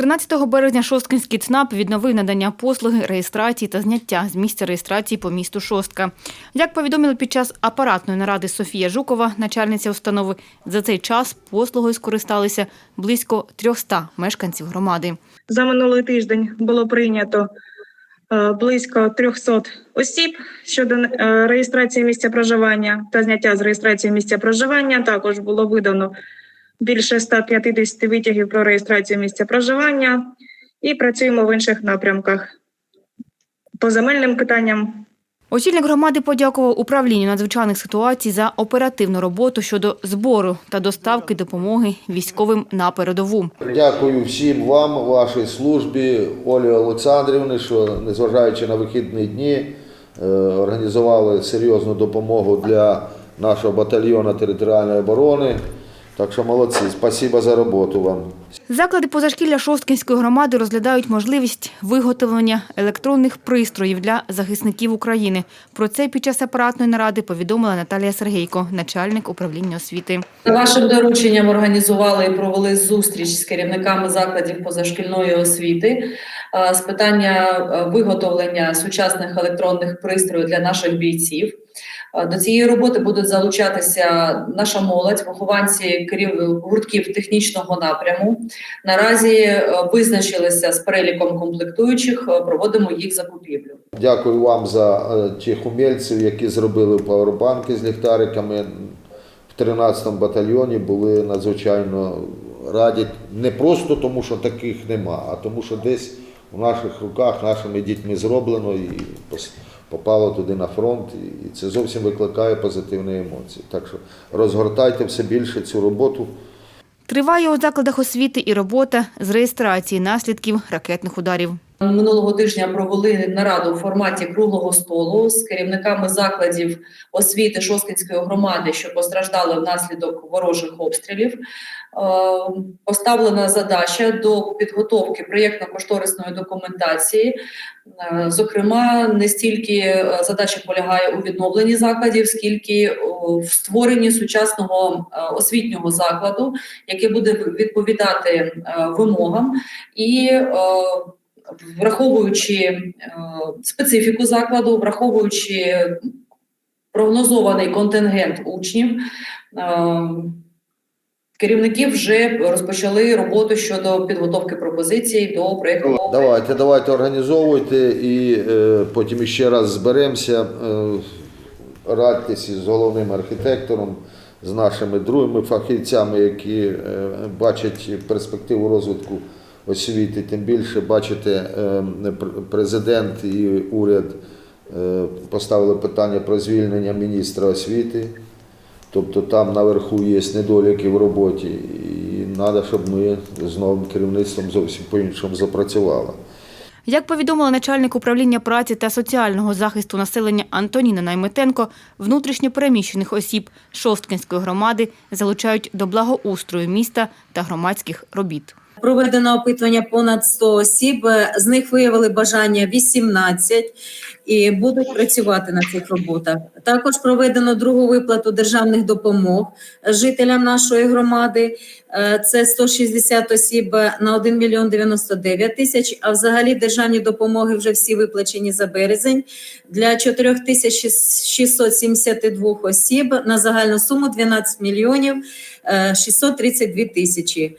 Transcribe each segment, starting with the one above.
13 березня Шосткинський ЦНАП відновив надання послуги реєстрації та зняття з місця реєстрації по місту Шостка. Як повідомили під час апаратної наради Софія Жукова, начальниця установи, за цей час послугою скористалися близько 300 мешканців громади. За минулий тиждень було прийнято е, близько 300 осіб щодо е, реєстрації місця проживання та зняття з реєстрації місця проживання. Також було видано більше 150 витягів про реєстрацію місця проживання і працюємо в інших напрямках. По земельним питанням Очільник громади подякував управлінню надзвичайних ситуацій за оперативну роботу щодо збору та доставки допомоги військовим на передову. Дякую всім вам, вашій службі, Олі Олександрівні, що незважаючи на вихідні дні, е, організували серйозну допомогу для нашого батальйону територіальної оборони. Так що молодці, спасибо за роботу вам. Заклади позашкілля Шосткинської громади розглядають можливість виготовлення електронних пристроїв для захисників України. Про це під час апаратної наради повідомила Наталія Сергейко, начальник управління освіти. Вашим дорученням організували і провели зустріч з керівниками закладів позашкільної освіти з питання е, виготовлення сучасних електронних пристроїв для наших бійців. До цієї роботи будуть залучатися наша молодь, вихованці гуртків технічного напряму. Наразі е, визначилися з переліком комплектуючих, е, проводимо їх закупівлю. Дякую вам за тих умільців, які зробили павербанки з ліхтариками. В 13-му батальйоні були надзвичайно раді не просто тому, що таких нема, а тому, що десь в наших руках нашими дітьми зроблено і попало туди на фронт, і це зовсім викликає позитивні емоції. Так що розгортайте все більше цю роботу. Триває у закладах освіти і робота з реєстрації наслідків ракетних ударів. Минулого тижня провели нараду у форматі круглого столу з керівниками закладів освіти Шосткинської громади, що постраждали внаслідок ворожих обстрілів. Е, Поставлена задача до підготовки проєктно-кошторисної документації. Е, Зокрема, не стільки е, задача полягає у відновленні закладів, скільки в створенні сучасного освітнього закладу, який буде відповідати вимогам і враховуючи е, специфіку закладу, враховуючи прогнозований контингент учнів, е, керівники вже розпочали роботу щодо підготовки пропозицій до проєкту. Давайте, давайте організовуйте і е, потім ще раз зберемося. Е, радьтеся з головним архітектором, з нашими другими фахівцями, які бачать перспективу розвитку освіти. Тим більше бачите, е, пр- президент і уряд е, поставили питання про звільнення міністра освіти. Тобто там наверху є недоліки в роботі, і треба, щоб ми з новим керівництвом зовсім по-іншому запрацювали. Як повідомила начальник управління праці та соціального захисту населення Антоніна Найметенко, внутрішньо переміщених осіб Шосткинської громади залучають до благоустрою міста та громадських робіт. Проведено опитування понад 100 осіб. З них виявили бажання 18 і будуть працювати на цих роботах. Також проведено другу виплату державних допомог жителям нашої громади. Е, Це 160 осіб на 1 мільйон 99 тисяч. А взагалі державні допомоги вже всі виплачені за березень для 4672 осіб на загальну суму 12 мільйонів е, 632 тисячі.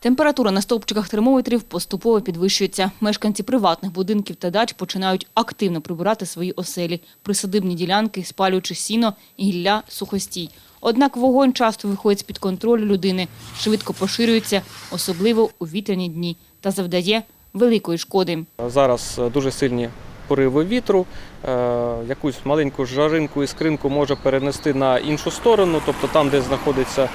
Температура на стовпчиках термометрів поступово підвищується. Мешканці приватних будинків та дач починають активно прибирати свої оселі, присадибні ділянки, спалюючи сіно, гілля, сухостій. Однак вогонь часто виходить з-під контролю людини, швидко поширюється, особливо у вітряні дні, та завдає великої шкоди. Зараз дуже сильні пориви вітру, е, якусь маленьку жаринку і скринку може перенести на іншу сторону, тобто там, де знаходиться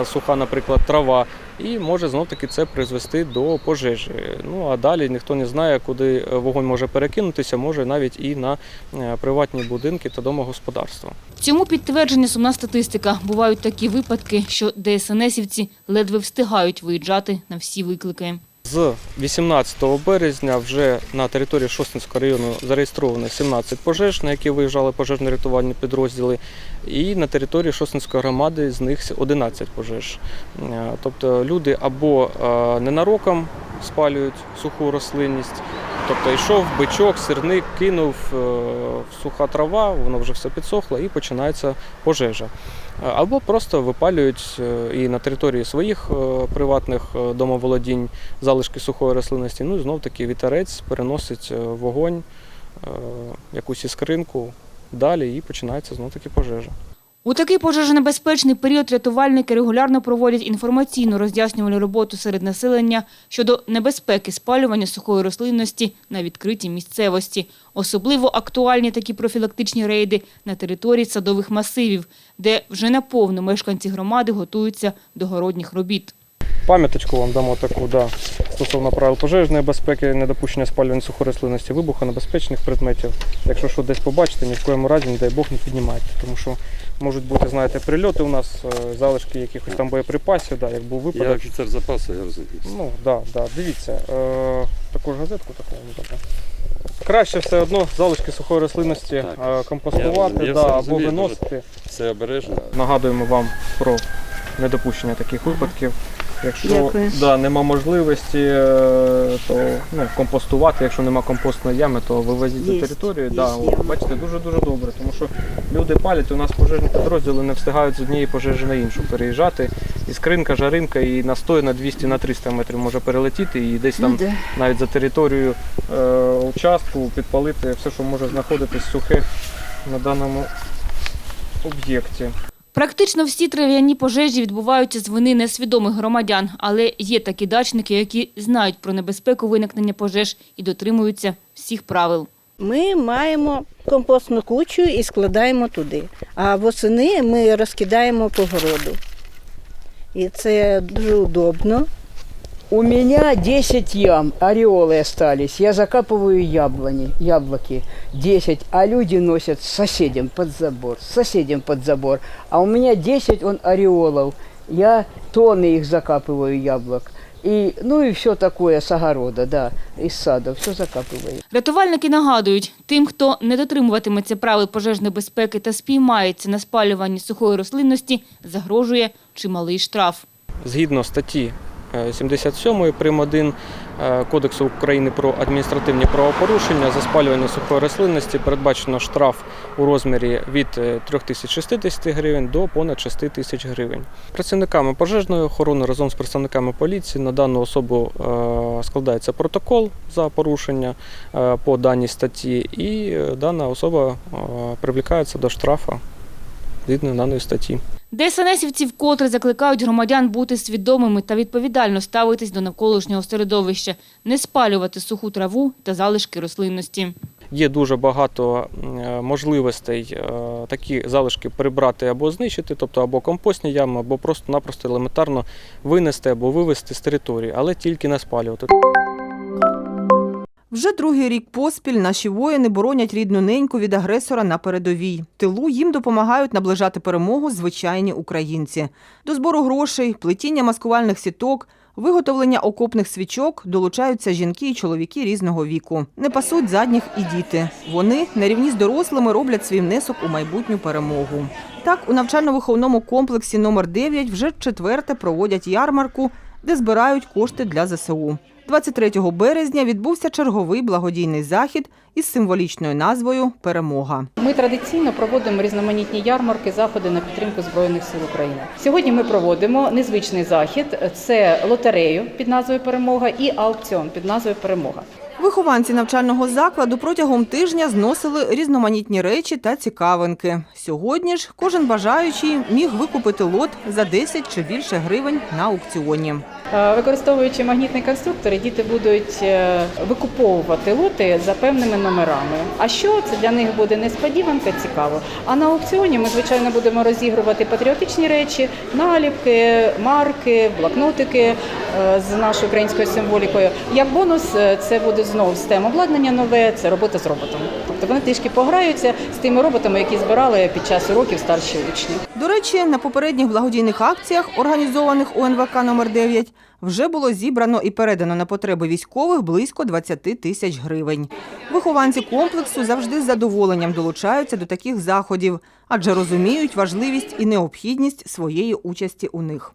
е, суха, наприклад, трава, і може знов таки це призвести до пожежі. Ну а далі ніхто не знає, куди е, вогонь може перекинутися, може навіть і на приватні будинки та домогосподарства. Цьому підтвердження сумна статистика. Бувають такі випадки, що ДСНСівці ледве встигають виїжджати на всі виклики. З 18 березня вже на території Шостинського району зареєстровано 17 пожеж, на які виїжджали пожежно-рятувальні підрозділи, і на території Шостинської громади з них 11 пожеж. Е, Тобто люди або е, ненароком спалюють суху рослинність, тобто йшов бичок, сирник, кинув е, суха трава, воно вже все підсохло і починається пожежа. Е, Або просто випалюють е, і на території своїх приватних домоволодінь залишки сухої рослинності. Ну і знов таки вітерець переносить вогонь, якусь іскринку далі і починається знов таки пожежа. У такий пожежонебезпечний період рятувальники регулярно проводять інформаційну роз'яснювальну роботу серед населення щодо небезпеки спалювання сухої рослинності на відкритій місцевості. Особливо актуальні такі профілактичні рейди на території садових масивів, де вже наповно мешканці громади готуються до городніх робіт. Пам'яточку вам дамо таку, да, стосовно правил пожежної безпеки, недопущення спалювання сухої рослинності, вибухонебезпечних предметів. Якщо що десь побачите, ні в коєму разі, не дай Бог, не піднімайте. Тому що можуть бути, знаєте, прильоти у нас, е, залишки якихось там боєприпасів, да, як був Я офіцер запасу, я розумію. Ну, да, да, дивіться. Е, таку ж газетку таку. ну, таку. Краще все одно залишки сухої рослинності Так. е, компостувати Я- я да, або розумію, виносити. Все обережно. Нагадуємо вам про недопущення таких випадків. Якщо Дякую. да, нема можливості, е, то ну, компостувати, якщо нема компостної ями, то вивезіть на територію. Да, от, бачите, дуже-дуже добре, тому що люди палять, у нас пожежні підрозділи не встигають з однієї пожежі на іншу переїжджати. І скринка, жаринка, і на 100, і на 200, на 300 метрів може перелетіти, і десь там навіть за територію е, участку підпалити все, що може знаходитись сухе на даному об'єкті. Практично всі трав'яні пожежі відбуваються з вини несвідомих громадян, але є такі дачники, які знають про небезпеку виникнення пожеж і дотримуються всіх правил. Ми маємо компостну кучу і складаємо туди. А восени ми розкидаємо по городу. І це дуже удобно. У меня 10 ям, ореолы остались. Я закапываю яблони, яблоки. 10, а люди носят соседям под забор, соседям под забор. А у меня 10 он ореолов. Я тонны их закапываю яблок. И, ну и все такое с огорода, да, из сада, все закапываю. Рятувальники нагадують, тим, хто не дотримуватиметься правил пожежної безпеки та спіймається на спалюванні сухої рослинності, загрожує чималий штраф. Згідно статті е, 77 прим. 1 е, Кодексу України про адміністративні правопорушення за спалювання сухої рослинності передбачено штраф у розмірі від е, 3060 гривень до понад 6 тисяч гривень. Працівниками пожежної охорони разом з представниками поліції на дану особу е, складається протокол за порушення е, по даній статті, і е, дана особа е, привлікається до штрафу згідно даної статті. ДСНСівці вкотре закликають громадян бути свідомими та відповідально ставитись до навколишнього середовища, не спалювати суху траву та залишки рослинності. Є дуже багато е, можливостей е, такі залишки прибрати або знищити, тобто або компостні ями, або просто-напросто елементарно винести або вивезти з території, але тільки не спалювати. Вже другий рік поспіль наші воїни боронять рідну неньку від агресора на передовій. Тилу їм допомагають наближати перемогу звичайні українці. До збору грошей, плетіння маскувальних сіток, виготовлення окопних свічок долучаються жінки і чоловіки різного віку. Не пасуть задніх і діти. Вони на рівні з дорослими роблять свій внесок у майбутню перемогу. Так, у навчально-виховному комплексі номер 9 вже четверте проводять ярмарку, де збирають кошти для ЗСУ. 23 березня відбувся черговий благодійний захід із символічною назвою Перемога. Ми традиційно проводимо різноманітні ярмарки, заходи на підтримку збройних сил України. Сьогодні ми проводимо незвичний захід: це лотерею під назвою Перемога і аукціон під назвою Перемога. Вихованці навчального закладу протягом тижня зносили різноманітні речі та цікавинки. Сьогодні ж кожен бажаючий міг викупити лот за 10 чи більше гривень на аукціоні. Е, Використовуючи магнітні конструктори, діти будуть е, викуповувати лоти за певними номерами. А що це для них буде несподіванка, цікаво. А на аукціоні ми звичайно будемо розігрувати патріотичні речі, наліпки, марки, блокнотики е, з нашою українською символікою. Як бонус, це буде знову STEM обладнання нове, це робота з роботом. Тобто вони трішки пограються з тими роботами, які збирали під час уроків старші учні. До речі, на попередніх благодійних акціях, організованих у НВК номер 9 вже було зібрано і передано на потреби військових близько 20 тисяч гривень. Вихованці комплексу завжди з задоволенням долучаються до таких заходів, адже розуміють важливість і необхідність своєї участі у них.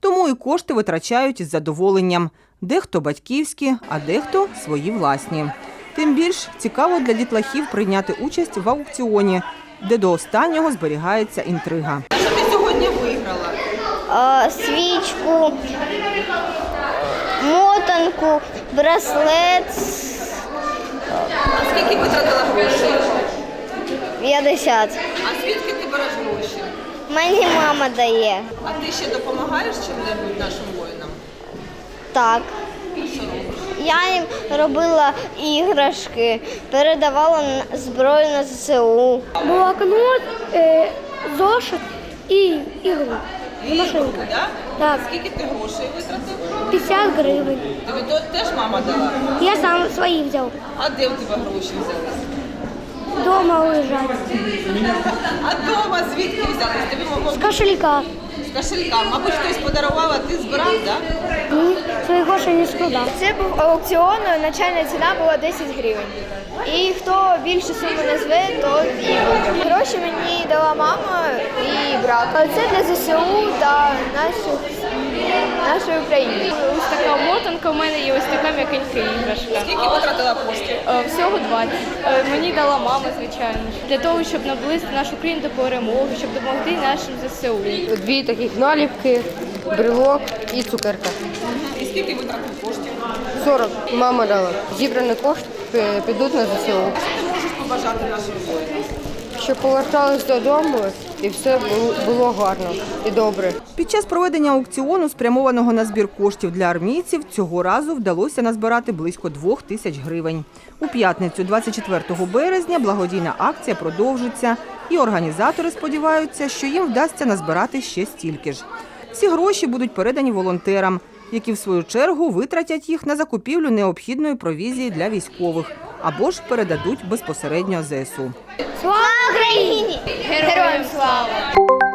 Тому і кошти витрачають із задоволенням. Дехто батьківські, а дехто свої власні. Тим більш цікаво для дітлахів прийняти участь в аукціоні, де до останнього зберігається інтрига. е, свічку, мотанку, браслет. Скільки витратила грошей? 50. А звідки ти береш гроші? Мені мама дає. А ти ще допомагаєш чим-небудь нашим воїнам? Так. Я їм робила іграшки, передавала зброю на ЗСУ. Блокнот, е, зошит і ігру. Машинка. да? Так, Скільки ти грошей витратив? 50 гривень. Тобі теж мама дала? Я сам свої взяв. А де у тебе гроші взялись? Дома лежать. А вдома звідки взялись? Тобі могло З кошелька. з кошелька. Мабуть, хтось подарував, а ти збирав, так? Ні, свої гроші не складав. Це був аукціон, начальна ціна була 10 гривень. І хто більше суми назве, то і виграв. Гроші мені дала мама і брат. Це для ЗСУ та наших, нашої України. Ось така мотанка у мене є, ось така м'якенька іграшка. Скільки витратила коштів? Е, Всього 20. Е, Мені дала мама, звичайно. Для того, щоб наблизити нашу країну до перемоги, щоб допомогти нашим ЗСУ. Дві таких наліпки, брелок і цукерка. І скільки витратив коштів? 40 мама дала. Зібрані кошти підуть на ЗСУ. Ти можеш побажати нашим воїнам? Щоб повертались додому і все було, гарно і добре. Під час проведення аукціону, спрямованого на збір коштів для армійців, цього разу вдалося назбирати близько двох тисяч гривень. У п'ятницю, 24 березня, благодійна акція продовжиться, і організатори сподіваються, що їм вдасться назбирати ще стільки ж. Всі гроші будуть передані волонтерам, які в свою чергу витратять їх на закупівлю необхідної провізії для військових або ж передадуть безпосередньо ЗСУ. Слава Україні! Героям слава!